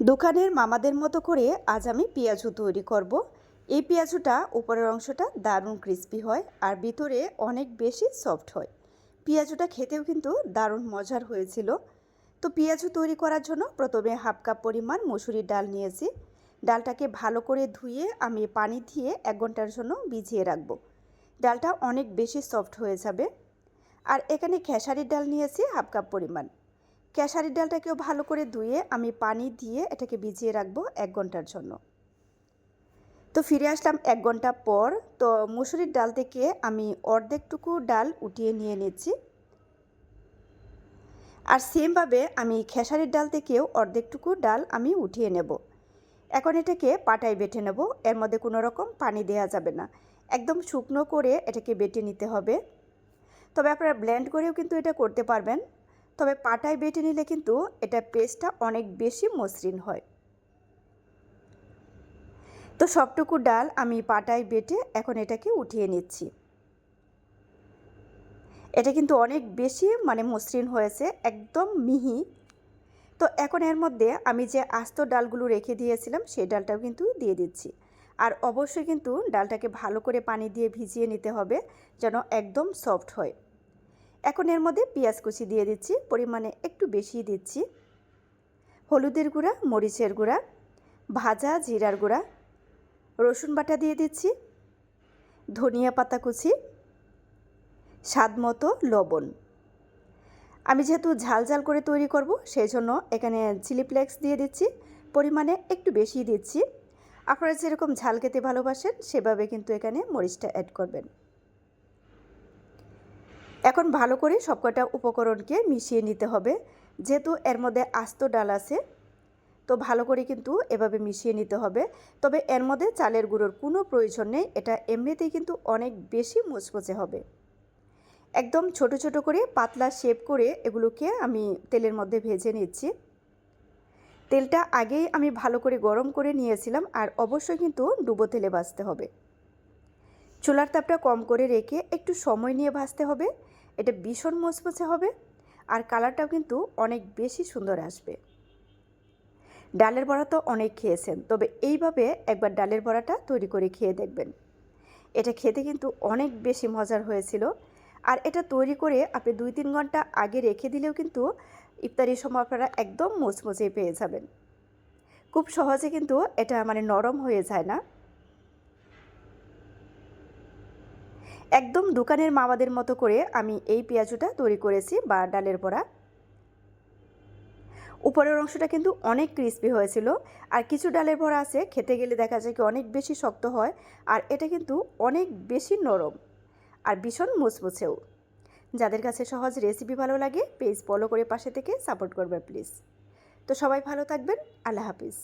দোকানের মামাদের মতো করে আজ আমি পেঁয়াজু তৈরি করব। এই পেঁয়াজুটা উপরের অংশটা দারুণ ক্রিস্পি হয় আর ভিতরে অনেক বেশি সফট হয়। পেঁয়াজুটা খেতেও কিন্তু দারুণ মজার হয়েছিল। তো পেঁয়াজু তৈরি করার জন্য প্রথমে হাফ কাপ পরিমাণ মুসুরির ডাল নিয়েছি। ডালটাকে ভালো করে ধুয়ে আমি পানি দিয়ে এক ঘণ্টার জন্য ভিজিয়ে রাখব। ডালটা অনেক বেশি সফট হয়ে যাবে। আর এখানে খেসারির ডাল নিয়েছি হাফ কাপ পরিমাণ। খেসারির ডালটাকেও ভালো করে ধুয়ে আমি পানি দিয়ে এটাকে ভিজিয়ে রাখব এক ঘণ্টার জন্য। তো ফিরে আসলাম এক ঘণ্টা পর। তো মুসুরির ডাল থেকে আমি অর্ধেকটুকু ডাল উঠিয়ে নিয়ে নিচ্ছি। আর সেমভাবে আমি খেসারির ডাল থেকেও অর্ধেকটুকু ডাল আমি উঠিয়ে নেব। এখন এটাকে পাটায় বেটে নেব। এর মধ্যে কোনো রকম পানি দেওয়া যাবে না। একদম শুকনো করে এটাকে বেটে নিতে হবে। তবে আপনারা ব্লেন্ড করেও কিন্তু এটা করতে পারবেন। তবে পাটায় বেটে নিলে কিন্তু এটা পেস্টটা অনেক বেশি মসৃণ হয়। তো সবটুকু ডাল আমি পাটায় বেটে এখন এটাকে উঠিয়ে নিচ্ছি। এটা কিন্তু অনেক বেশি মানে মসৃণ হয়েছে, একদম মিহি। তো এখন এর মধ্যে আমি যে আস্ত ডালগুলো রেখে দিয়েছিলাম, সেই ডালটাও কিন্তু দিয়ে দিচ্ছি। আর অবশ্যই কিন্তু ডালটাকে ভালো করে পানি দিয়ে ভিজিয়ে নিতে হবে যেন একদম সফট হয়। এখন এর মধ্যে পেঁয়াজ কুচি দিয়ে দিচ্ছি, পরিমাণে একটু বেশি দিচ্ছি। হলুদের গুঁড়া, মরিচের গুঁড়া, ভাজা জিরার গুঁড়া, রসুন বাটা দিয়ে দিচ্ছি, ধনিয়া পাতা কুচি, স্বাদ মতো লবণ। আমি যেহেতু ঝাল ঝাল করে তৈরি করব সেই জন্য এখানে চিলি ফ্লেক্স দিয়ে দিচ্ছি, পরিমাণে একটু বেশি দিচ্ছি। আপনারা যেরকম ঝাল খেতে ভালোবাসেন, সেভাবে কিন্তু এখানে মরিচটা অ্যাড করবেন। এখন ভালো করে সবকটা উপকরণকে মিশিয়ে নিতে হবে। যেহেতু এর মধ্যে আস্ত ডাল আছে, তো ভালো করে কিন্তু এভাবে মিশিয়ে নিতে হবে। তবে এর মধ্যে চালের গুঁড়োর কোনো প্রয়োজন নেই, এটা এমনিতেই কিন্তু অনেক বেশি মুচমুচে হবে। একদম ছোট ছোট করে পাতলা শেপ করে এগুলোকে আমি তেলের মধ্যে ভেজে নিচ্ছি। তেলটা আগেই আমি ভালো করে গরম করে নিয়েছিলাম আর অবশ্যই কিন্তু ডুবো তেলে ভাজতে হবে। চুলার তাপটা কম করে রেখে একটু সময় নিয়ে ভাজতে হবে। এটা ভীষণ মচমচে হবে আর কালারটাও কিন্তু অনেক বেশি সুন্দর আসবে। ডালের বড়া তো অনেক খেয়েছেন, তবে এইভাবে একবার ডালের বড়াটা তৈরি করে খেয়ে দেখবেন। এটা খেতে কিন্তু অনেক বেশি মজার হয়েছিল। আর এটা তৈরি করে আপনি দুই তিন ঘণ্টা আগে রেখে দিলেও কিন্তু ইফতারির সময় আপনারা একদম মুচমুচে পেয়ে যাবেন। খুব সহজে কিন্তু এটা মানে নরম হয়ে যায় না। একদম দোকানের মামাদের মতো করে আমি এই পেঁয়াজুটা তৈরি করেছি বা ডালের বড়া। উপরের অংশটা কিন্তু অনেক ক্রিস্পি হয়েছিল। আর কিছু ডালের বড়া আছে, খেতে গেলে দেখা যায় কি অনেক বেশি শক্ত হয় আর এটা কিন্তু অনেক বেশি নরম আর ভীষণ মুচমুচেও। যাদের কাছে সহজ রেসিপি ভালো লাগে পেজ ফলো করে পাশে থেকে সাপোর্ট করবে প্লিজ তো সবাই ভালো থাকবেন, আল্লাহ হাফিজ।